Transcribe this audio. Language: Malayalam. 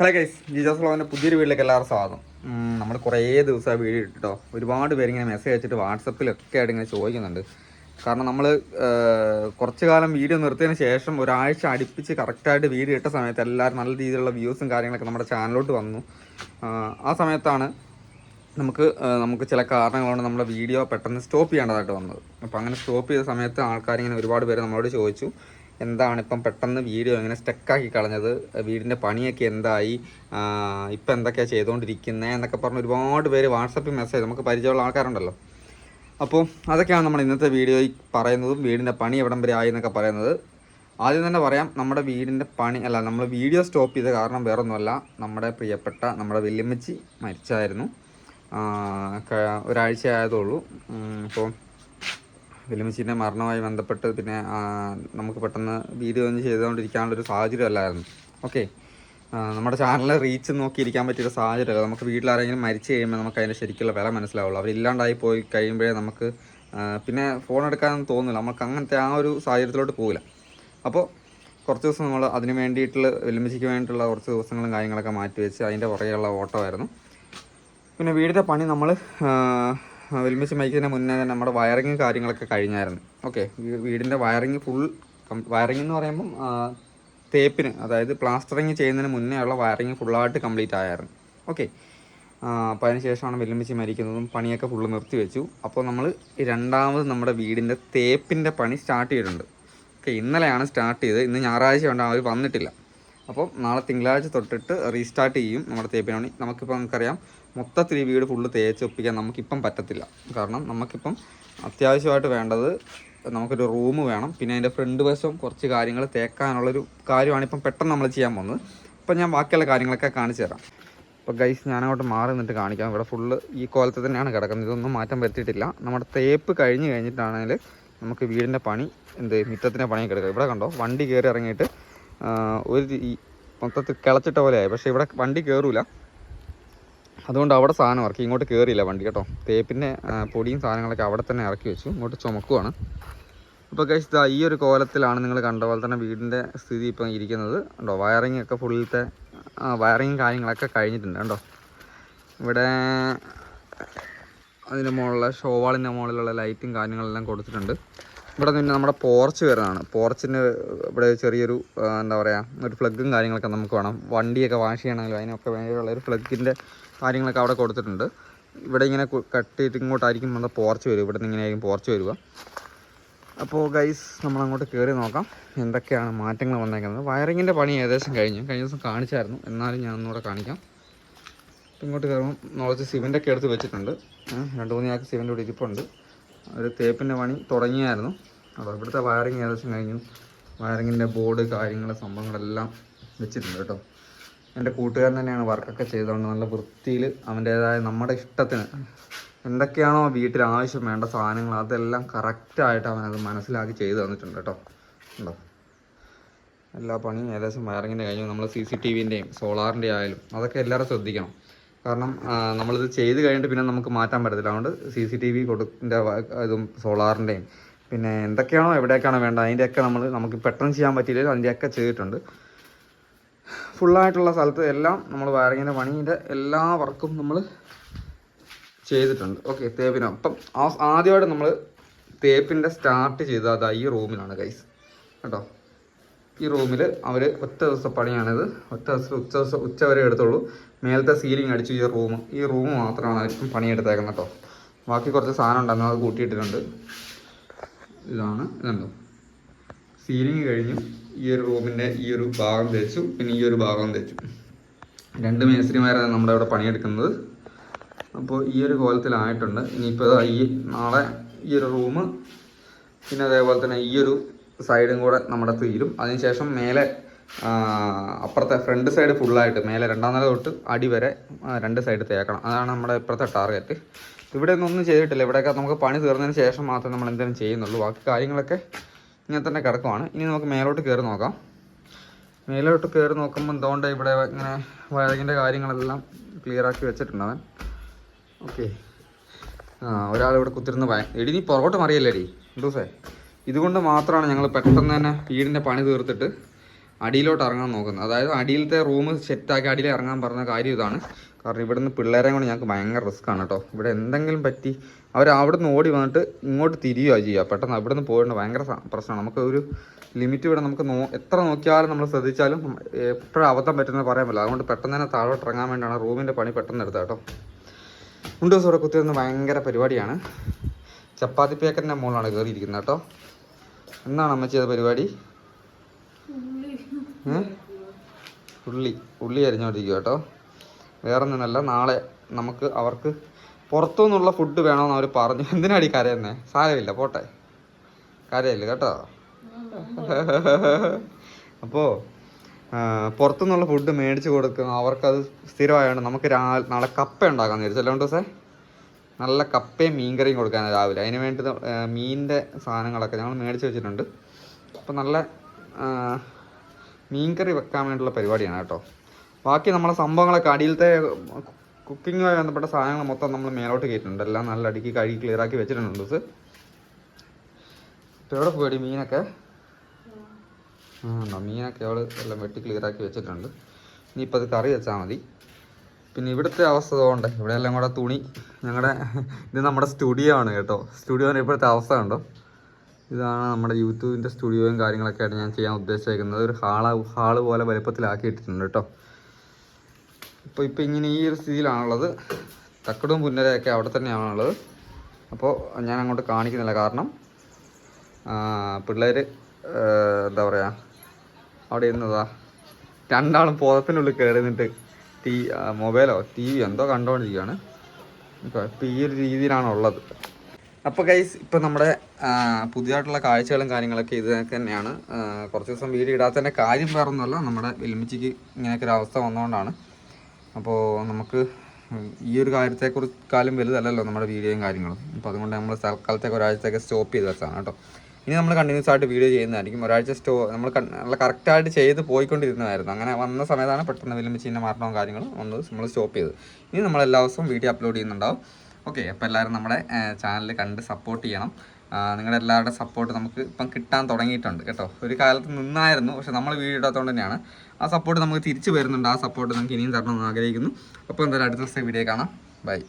ഹലോ ഗൈസ് ജിജാസ് ബ്ലോഗിന്റെ പുതിയൊരു വീട്ടിലേക്ക് എല്ലാവരും സ്വാഗതം. നമ്മൾ കുറേ ദിവസമായി വീഡിയോ ഇട്ടിട്ടോ. ഒരുപാട് പേരിങ്ങനെ മെസ്സേജ് അയച്ചിട്ട് വാട്സപ്പിലൊക്കെ ആയിട്ട് ഇങ്ങനെ ചോദിക്കുന്നുണ്ട്. കാരണം നമ്മൾ കുറച്ച് കാലം വീഡിയോ നിർത്തിയതിന് ശേഷം ഒരാഴ്ച അടുപ്പിച്ച് കറക്റ്റായിട്ട് വീഡിയോ ഇട്ട സമയത്ത് എല്ലാവരും നല്ല രീതിയിലുള്ള വ്യൂസും കാര്യങ്ങളൊക്കെ നമ്മുടെ ചാനലിലോട്ട് വന്നു. ആ, സമയത്താണ് നമുക്ക് നമുക്ക് ചില കാരണങ്ങൾ നമ്മുടെ വീഡിയോ പെട്ടെന്ന് സ്റ്റോപ്പ് ചെയ്യേണ്ടതായിട്ട് വന്നത്. അപ്പോൾ അങ്ങനെ സ്റ്റോപ്പ് ചെയ്ത സമയത്ത് ആൾക്കാരിങ്ങനെ ഒരുപാട് പേര് നമ്മളോട് ചോദിച്ചു. എന്താണ് ഇപ്പം പെട്ടെന്ന് വീഡിയോ ഇങ്ങനെ സ്റ്റക്കാക്കി കളഞ്ഞത്? വീടിന്റെ പണിയൊക്കെ എന്തായി? ഇപ്പം എന്തൊക്കെയാണ് ചെയ്തുകൊണ്ടിരിക്കുന്നത് എന്നൊക്കെ പറഞ്ഞ് ഒരുപാട് പേര് വാട്സപ്പിൽ മെസ്സേജ് നമുക്ക് പരിചയമുള്ള ആൾക്കാരുണ്ടല്ലോ. അപ്പോൾ അതൊക്കെയാണ് നമ്മൾ ഇന്നത്തെ വീഡിയോയിൽ പറയുന്നതും വീടിന്റെ പണി എവിടം വരെ ആയി എന്നൊക്കെ പറയുന്നത്. ആദ്യം തന്നെ പറയാം നമ്മുടെ വീടിന്റെ പണി അല്ല നമ്മൾ വീഡിയോ സ്റ്റോപ്പ് ചെയ്ത കാരണം വേറൊന്നുമല്ല. നമ്മുടെ പ്രിയപ്പെട്ട നമ്മുടെ വല്യമ്മച്ചി മരിച്ചായിരുന്നു. ഒരാഴ്ച ആയതുള്ളൂ അപ്പോൾ വല്യമ്മച്ചീന്റെ മരണവുമായി ബന്ധപ്പെട്ട് പിന്നെ നമുക്ക് പെട്ടെന്ന് വീഡിയോ ഒന്നും ചെയ്തുകൊണ്ടിരിക്കാനുള്ളൊരു സാഹചര്യം അല്ലായിരുന്നു ഓക്കെ നമ്മുടെ ചാനലിൽ റീച്ച് നോക്കിയിരിക്കാൻ പറ്റിയൊരു സാഹചര്യമല്ല. നമുക്ക് വീട്ടിലാരെങ്കിലും മരിച്ചു കഴിയുമ്പോൾ നമുക്ക് അതിന്റെ ശരിക്കുള്ള വില മനസ്സിലാവുള്ളൂ. അവരില്ലാണ്ടായി പോയി കഴിയുമ്പോഴേ നമുക്ക് പിന്നെ ഫോൺ എടുക്കാനൊന്നും തോന്നില്ല നമുക്ക് അങ്ങനത്തെ ആ ഒരു സാഹചര്യത്തിലോട്ട് പോകില്ല അപ്പോൾ കുറച്ച് ദിവസം നമ്മൾ അതിന് വേണ്ടിയിട്ടുള്ള വെല്ലുമിച്ചിക്ക് വേണ്ടിയിട്ടുള്ള കുറച്ച് ദിവസങ്ങളും കാര്യങ്ങളൊക്കെ മാറ്റി വെച്ച് അതിന്റെ പുറകെയുള്ള ഓട്ടമായിരുന്നു. പിന്നെ വീടിന്റെ പണി നമ്മൾ വെൽമിച്ച് മൈക്കിന് മുന്നേ തന്നെ നമ്മുടെ വയറിങ് കാര്യങ്ങളൊക്കെ കഴിഞ്ഞായിരുന്നു. ഓക്കെ വീടിന്റെ വയറിങ് ഫുൾ വയറിങ് എന്ന് പറയുമ്പം തേപ്പിന് അതായത് പ്ലാസ്റ്ററിങ് ചെയ്യുന്നതിന് മുന്നേ ഉള്ള വയറിങ് ഫുള്ളായിട്ട് കംപ്ലീറ്റ് ആയായിരുന്നു. ഓക്കെ അപ്പോൾ അതിന് ശേഷമാണ് വെല്ലുമിച്ച് മരിക്കുന്നതും പണിയൊക്കെ ഫുള്ള് നിർത്തി വെച്ചു. അപ്പോൾ നമ്മൾ രണ്ടാമത് നമ്മുടെ വീടിന്റെ തേപ്പിന്റെ പണി സ്റ്റാർട്ട് ചെയ്തിട്ടുണ്ട്. ഓക്കെ ഇന്നലെയാണ് സ്റ്റാർട്ട് ചെയ്തത്. ഇന്ന് ഞായറാഴ്ച ഉണ്ട് അവർ വന്നിട്ടില്ല. അപ്പോൾ നാളെ തിങ്കളാഴ്ച തൊട്ടിട്ട് റീസ്റ്റാർട്ട് ചെയ്യും നമ്മുടെ തേപ്പിന് പണി. നമുക്കിപ്പോൾ നമുക്കറിയാം മൊത്തത്തിൽ ഈ വീട് ഫുള്ള് തേച്ച് ഒപ്പിക്കാൻ നമുക്കിപ്പം പറ്റത്തില്ല. കാരണം നമുക്കിപ്പം അത്യാവശ്യമായിട്ട് വേണ്ടത് നമുക്കൊരു റൂം വേണം. പിന്നെ അതിന്റെ ഫ്രണ്ട് വശം കുറച്ച് കാര്യങ്ങൾ തേക്കാനുള്ളൊരു കാര്യമാണ് ഇപ്പം പെട്ടെന്ന് നമ്മൾ ചെയ്യാൻ പോകുന്നത്. അപ്പം ഞാൻ ബാക്കിയുള്ള കാര്യങ്ങളൊക്കെ കാണിച്ചു തരാം. അപ്പോൾ ഗൈസ് ഞാനങ്ങോട്ട് മാറി നിന്നിട്ട് കാണിക്കാം. ഇവിടെ ഫുള്ള് ഈ കോലത്തിൽ തന്നെയാണ് കിടക്കുന്നത്. ഇതൊന്നും മാറ്റം വരുത്തിയിട്ടില്ല. നമ്മുടെ തേപ്പ് കഴിഞ്ഞ് കഴിഞ്ഞിട്ടാണെങ്കിൽ നമുക്ക് വീടിന്റെ പണി എന്ത് മിറ്റത്തിന്റെ പണി കിടക്കുക ഇവിടെ കണ്ടോ വണ്ടി കയറി ഇറങ്ങിയിട്ട് ഒരു മൊത്തത്തിൽ കിളച്ചിട്ട പോലെയായി പക്ഷേ ഇവിടെ വണ്ടി കയറൂല അതുകൊണ്ട് അവിടെ സാധനം ഇറക്കി. ഇങ്ങോട്ട് കയറിയില്ല വണ്ടി കേട്ടോ. തേപ്പിന്റെ പൊടിയും സാധനങ്ങളൊക്കെ അവിടെ തന്നെ ഇറക്കി വെച്ചു. ഇങ്ങോട്ട് ചുമക്കുവാണ്. അപ്പോൾ കഴിച്ച് ഈ ഒരു കോലത്തിലാണ് നിങ്ങൾ കണ്ട പോലെ തന്നെ വീടിന്റെ സ്ഥിതി ഇപ്പം ഇരിക്കുന്നത്. ഉണ്ടോ വയറിംഗ് ഒക്കെ ഫുള്ളത്തെ വയറിങ് കാര്യങ്ങളൊക്കെ കഴിഞ്ഞിട്ടുണ്ട് കേട്ടോ ഇവിടെ അതിന്റെ മുകളിലെ ഷോവാളിന്റെ മുകളിലുള്ള ലൈറ്റും കാര്യങ്ങളെല്ലാം കൊടുത്തിട്ടുണ്ട്. ഇവിടെ നിന്ന് നമ്മുടെ പോർച്ച് വരുന്നതാണ്. പോർച്ചിന് ഇവിടെ ചെറിയൊരു എന്താ പറയുക ഒരു ഫ്ലഗും കാര്യങ്ങളൊക്കെ നമുക്ക് വേണം. വണ്ടിയൊക്കെ വാഷ് ചെയ്യണമെങ്കിലും അതിനൊക്കെ വേണ്ടിയുള്ള ഒരു ഫ്ലഗിന്റെ കാര്യങ്ങളൊക്കെ അവിടെ കൊടുത്തിട്ടുണ്ട്. ഇവിടെ ഇങ്ങനെ കട്ടിയിട്ട് ഇങ്ങോട്ടായിരിക്കും നമ്മുടെ പോർച്ച് വരും ഇവിടെ നിന്ന് ഇങ്ങനെയായിരിക്കും പോർച്ച് വരിക. അപ്പോൾ ഗൈസ് നമ്മളങ്ങോട്ട് കയറി നോക്കാം. എന്തൊക്കെയാണ് മാറ്റങ്ങൾ വന്നേക്കുന്നത്. വയറിങ്ങിന്റെ പണി ഏകദേശം കഴിഞ്ഞു. കഴിഞ്ഞ ദിവസം കാണിച്ചായിരുന്നു. എന്നാലും ഞാൻ ഒന്നുകൂടെ കാണിക്കാം. ഇങ്ങോട്ട് കയറുമ്പോൾ നോളജ് സിമെന്റൊക്കെ എടുത്ത് വെച്ചിട്ടുണ്ട്. രണ്ട് മൂന്ന് ചാക്ക് സിമെന്റ് ഇവിടെ ഇരിപ്പുണ്ട്. ഒരു തേപ്പിന്റെ പണി തുടങ്ങിയായിരുന്നു. അപ്പോൾ ഇവിടുത്തെ വയറിങ് ഏകദേശം കഴിഞ്ഞു. വയറിങ്ങിന്റെ ബോർഡ് കാര്യങ്ങൾ സംഭവങ്ങളെല്ലാം വെച്ചിട്ടുണ്ട് കേട്ടോ. എന്റെ കൂട്ടുകാരൻ തന്നെയാണ് വർക്കൊക്കെ ചെയ്തുകൊണ്ട് നല്ല വൃത്തിയിൽ അവന്റേതായ നമ്മുടെ ഇഷ്ടത്തിന് എന്തൊക്കെയാണോ വീട്ടിൽ ആവശ്യം വേണ്ട സാധനങ്ങൾ അതെല്ലാം കറക്റ്റായിട്ട് അവനത് മനസ്സിലാക്കി ചെയ്തു തന്നിട്ടുണ്ട് കേട്ടോ. ഉണ്ടോ എല്ലാ പണിയും ഏകദേശം വയറിങ്ങിന്റെ കഴിഞ്ഞു. നമ്മൾ സി സി ടി വിന്റെയും സോളാറിന്റെ ആയാലും അതൊക്കെ എല്ലാവരും ശ്രദ്ധിക്കണം. കാരണം നമ്മളിത് ചെയ്ത് കഴിഞ്ഞിട്ട് പിന്നെ നമുക്ക് മാറ്റാൻ പറ്റത്തില്ല. അതുകൊണ്ട് സി സി ടി വി കൊടുക്കിന്റെ ഇതും സോളാറിന്റെയും പിന്നെ എന്തൊക്കെയാണോ എവിടെയൊക്കെയാണോ വേണ്ടത് അതിന്റെയൊക്കെ നമ്മൾ നമുക്ക് പെട്ടെന്ന് ചെയ്യാൻ പറ്റിയില്ലെങ്കിൽ അതിന്റെയൊക്കെ ചെയ്തിട്ടുണ്ട്. ഫുള്ളായിട്ടുള്ള സ്ഥലത്ത് എല്ലാം നമ്മൾ വയറിങ്ങിന്റെ പണീന്റെ എല്ലാ വർക്കും നമ്മൾ ചെയ്തിട്ടുണ്ട്. ഓക്കെ തേപ്പിന് അപ്പം ആദ്യമായിട്ട് നമ്മൾ തേപ്പിന്റെ സ്റ്റാർട്ട് ചെയ്തത് അതാ ഈ റൂമിലാണ് ഗൈസ് കേട്ടോ? ഈ റൂമിൽ അവർ ഒറ്റ ദിവസം പണിയാണിത്. ഒറ്റ ദിവസം ഉച്ച ദിവസം ഉച്ച വരെ എടുത്തുള്ളൂ. മേലത്തെ സീലിംഗ് അടിച്ചു ഈ റൂം ഈ റൂം മാത്രമാണ് അവർക്കും പണിയെടുത്തേക്കുന്നത് കേട്ടോ. ബാക്കി കുറച്ച് സാധനം ഉണ്ടായിരുന്നു അത് കൂട്ടിയിട്ടിട്ടുണ്ട്. ഇതാണ് ഇതുണ്ടോ. സീലിംഗ് കഴിഞ്ഞു ഈ ഒരു റൂമിന്റെ ഈ ഒരു ഭാഗം തേച്ചു പിന്നെ ഈ ഒരു ഭാഗം തേച്ചു. രണ്ട് മേസ്ത്രിമാരാണ് നമ്മുടെ ഇവിടെ പണിയെടുക്കുന്നത്. അപ്പോൾ ഈ ഒരു കോലത്തിലായിട്ടുണ്ട്. ഇനിയിപ്പോൾ ഈ നാളെ ഈ ഒരു റൂം പിന്നെ അതേപോലെ തന്നെ ഈ ഒരു സൈഡും കൂടെ നമ്മുടെ തീരും. അതിനുശേഷം മേലെ അപ്പുറത്തെ ഫ്രണ്ട് സൈഡ് ഫുള്ളായിട്ട് മേലെ രണ്ടാം നില തൊട്ട് അടി വരെ രണ്ട് സൈഡ് തേക്കണം. അതാണ് നമ്മുടെ ഇപ്പോഴത്തെ ടാർഗറ്റ് ഇവിടെ ഒന്നും ചെയ്തിട്ടില്ല. ഇവിടെയൊക്കെ നമുക്ക് പണി തീർന്നതിന് ശേഷം മാത്രമേ നമ്മൾ എന്തെങ്കിലും ചെയ്യുന്നുള്ളൂ. ബാക്കി കാര്യങ്ങളൊക്കെ ഇങ്ങനെ തന്നെ കിടക്കുവാണ്. ഇനി നമുക്ക് മേലോട്ട് കയറി നോക്കാം. മേലോട്ട് കയറി നോക്കുമ്പോൾ എന്തുകൊണ്ട് ഇവിടെ ഇങ്ങനെ വയറിങ്ങിന്റെ കാര്യങ്ങളെല്ലാം ക്ലിയർ ആക്കി വെച്ചിട്ടുണ്ട് അവൻ. ഓക്കെ ആ ഒരാളിവിടെ കുത്തിരുന്ന് എടി നീ പുറകോട്ട് മറിയല്ലേടി? ദിവസേ ഇതുകൊണ്ട് മാത്രമാണ് ഞങ്ങൾ പെട്ടെന്ന് തന്നെ വീടിന്റെ പണി തീർത്തിട്ട് അടിയിലോട്ട് ഇറങ്ങാൻ നോക്കുന്നത്. അതായത് അടിയിലത്തെ റൂം സെറ്റാക്കി അടിയിൽ ഇറങ്ങാൻ പറഞ്ഞ കാര്യം ഇതാണ്. കാരണം ഇവിടുന്ന് പിള്ളേരെ കൊണ്ട് ഞങ്ങൾക്ക് ഭയങ്കര റിസ്ക് ആണ് കേട്ടോ. ഇവിടെ എന്തെങ്കിലും പറ്റി അവർ അവിടെ നിന്ന് ഓടി വന്നിട്ട് ഇങ്ങോട്ട് തിരിയുക ചെയ്യുക. പെട്ടെന്ന് അവിടെ നിന്ന് പോയിട്ട് ഭയങ്കര പ്രശ്നമാണ്. നമുക്ക് ഒരു ലിമിറ്റ് ഇവിടെ നമുക്ക് നോ എത്ര നോക്കിയാലും നമ്മൾ ശ്രദ്ധിച്ചാലും എപ്പോഴും അബദ്ധം പറ്റുന്നത് പറയാൻ പറ്റില്ല. അതുകൊണ്ട് പെട്ടെന്ന് തന്നെ താഴോട്ട് ഇറങ്ങാൻ വേണ്ടിയാണ് റൂമിന്റെ പണി പെട്ടെന്ന് എടുത്തത് കേട്ടോ. മുണ്ട് ദിവസം ഇവിടെ കുത്തിയിരുന്ന് ഭയങ്കര പരിപാടിയാണ്. ചപ്പാത്തി പേക്കറിന്റെ മുകളിലാണ് കയറിയിരിക്കുന്നത് കേട്ടോ. എന്നാണ് അമ്മ ചെയ്ത പരിപാടി? ഉള്ളി. ഉള്ളി. അരിഞ്ഞോണ്ടിരിക്കുക കേട്ടോ. വേറെ ഒന്നിനല്ല നാളെ നമുക്ക് അവർക്ക് പുറത്തു നിന്നുള്ള ഫുഡ് വേണമെന്ന് അവർ പറഞ്ഞു. എന്തിനാടി കരയുന്നേ? സാരമില്ല പോട്ടെ. കരയില്ല കേട്ടോ? അപ്പോൾ പുറത്തുനിന്നുള്ള ഫുഡ് മേടിച്ച് കൊടുക്കുന്ന അവർക്കത് സ്ഥിരമായതുകൊണ്ട് നമുക്ക് രാ നാളെ കപ്പ ഉണ്ടാക്കാമെന്ന് വിചാരിച്ചു. അല്ല ദിവസം നല്ല കപ്പയും മീൻകറിയും കൊടുക്കാൻ രാവിലെ. അതിന് വേണ്ടി മീനിന്റെ സാധനങ്ങളൊക്കെ ഞങ്ങൾ മേടിച്ച് വെച്ചിട്ടുണ്ട്. അപ്പോൾ നല്ല മീൻ മീൻകറി വെക്കാൻ വേണ്ടിയുള്ള പരിപാടിയാണ് കേട്ടോ. ബാക്കി നമ്മളെ സംഭവങ്ങളൊക്കെ അടിയിലത്തെ കുക്കിങ്ങുമായി ബന്ധപ്പെട്ട സാധനങ്ങൾ മൊത്തം നമ്മൾ മേലോട്ട് കയറ്റിട്ടുണ്ട് എല്ലാം നല്ല അടിക്ക് കഴുകി ക്ലിയർ ആക്കി വെച്ചിട്ടുണ്ട് ദിവസം ഇപ്പോൾ എവിടെ പോയി മീനൊക്കെ? ആ മീനൊക്കെ അവൾ എല്ലാം വെട്ടി ക്ലിയർ ആക്കി വെച്ചിട്ടുണ്ട്. ഇനിയിപ്പോൾ അത് കറി വെച്ചാൽ മതി. പിന്നെ ഇവിടുത്തെ അവസ്ഥ അതുകൊണ്ട് ഇവിടെ എല്ലാം കൂടെ തുണി ഞങ്ങളുടെ ഇത് നമ്മുടെ സ്റ്റുഡിയോ ആണ് കേട്ടോ. സ്റ്റുഡിയോന്റെ ഇപ്പോഴത്തെ അവസ്ഥ കണ്ടോ? ഇതാണ് നമ്മുടെ യൂട്യൂബിന്റെ സ്റ്റുഡിയോയും കാര്യങ്ങളൊക്കെ ആയിട്ട് ഞാൻ ചെയ്യാൻ ഉദ്ദേശിക്കുന്നത് ഒരു ഹാള ഹാൾ പോലെ വലുപ്പത്തിലാക്കി ഇട്ടിട്ടുണ്ട് കേട്ടോ. ഇപ്പോൾ ഇപ്പോൾ ഇങ്ങനെ ഈ ഒരു സ്ഥിതിയിലാണുള്ളത്. തക്കടും പുന്നരയൊക്കെ അവിടെ തന്നെയാണുള്ളത്. അപ്പോൾ ഞാൻ അങ്ങോട്ട് കാണിക്കുന്നില്ല കാരണം പിള്ളേർ എന്താ പറയുക അവിടെ ഇരുന്നതാ. രണ്ടാളും പോതത്തിനുള്ളിൽ കയറി നിന്നിട്ട് ടി മൊബൈലോ ടി വി എന്തോ കണ്ടുകൊണ്ടിരിക്കുകയാണ് ഇപ്പോൾ ഈ ഒരു രീതിയിലാണ് ഉള്ളത് അപ്പോൾ ഗൈസ് ഇപ്പോൾ നമ്മുടെ പുതിയതായിട്ടുള്ള കാഴ്ചകളും കാര്യങ്ങളൊക്കെ ഇത് തന്നെയാണ്. കുറച്ച് ദിവസം വീഡിയോ ഇടാത്തതിന്റെ കാര്യം വേറെ ഒന്നുമല്ല നമ്മുടെ വെല്ലുമിച്ചിക്ക് ഇങ്ങനെയൊക്കെ ഒരു അവസ്ഥ വന്നുകൊണ്ടാണ് അപ്പോൾ നമുക്ക് ഈ ഒരു കാര്യത്തെക്കുറിച്ച് കാലം വലുതല്ലല്ലോ നമ്മുടെ വീഡിയോയും കാര്യങ്ങളും. അപ്പോൾ അതുകൊണ്ട് നമ്മൾ തൽക്കാലത്തേക്ക് ഒരാഴ്ചത്തേക്ക് സ്റ്റോപ്പ് ചെയ്ത് വെച്ചതാണ് കേട്ടോ. ഇനി നമ്മൾ കണ്ടിന്യൂസ് ആയിട്ട് വീഡിയോ ചെയ്യുന്നതായിരിക്കും. ഒരാഴ്ച സ്റ്റോ നമ്മൾ നല്ല കറക്റ്റായിട്ട് ചെയ്ത് പോയിക്കൊണ്ടിരുന്നതായിരുന്നു. അങ്ങനെ വന്ന സമയത്താണ് പെട്ടെന്ന് വെല്ലുമിച്ചിന്റെ മരണവും കാര്യങ്ങളും ഒന്ന് നമ്മൾ സ്റ്റോപ്പ് ചെയ്ത് ഇനി നമ്മൾ എല്ലാ ദിവസവും വീഡിയോ അപ്ലോഡ് ചെയ്യുന്നുണ്ടാവും. ഓക്കെ അപ്പോൾ എല്ലാവരും നമ്മുടെ ചാനൽ കണ്ട് സപ്പോർട്ട് ചെയ്യണം. നിങ്ങളുടെ എല്ലാവരുടെ സപ്പോർട്ട് നമുക്ക് ഇപ്പം കിട്ടാൻ തുടങ്ങിയിട്ടുണ്ട് കേട്ടോ. ഒരു കാലത്ത് നിന്നായിരുന്നു പക്ഷെ നമ്മൾ വീഡിയോ ഇടാത്തതുകൊണ്ട് തന്നെയാണ്. ആ സപ്പോർട്ട് നമുക്ക് തിരിച്ചു വരുന്നുണ്ട്. ആ സപ്പോർട്ട് നമുക്ക് ഇനിയും തരണമെന്ന് ആഗ്രഹിക്കുന്നു. അപ്പോൾ എന്തായാലും അടുത്ത ദിവസത്തെ വീഡിയോ കാണാം. ബൈ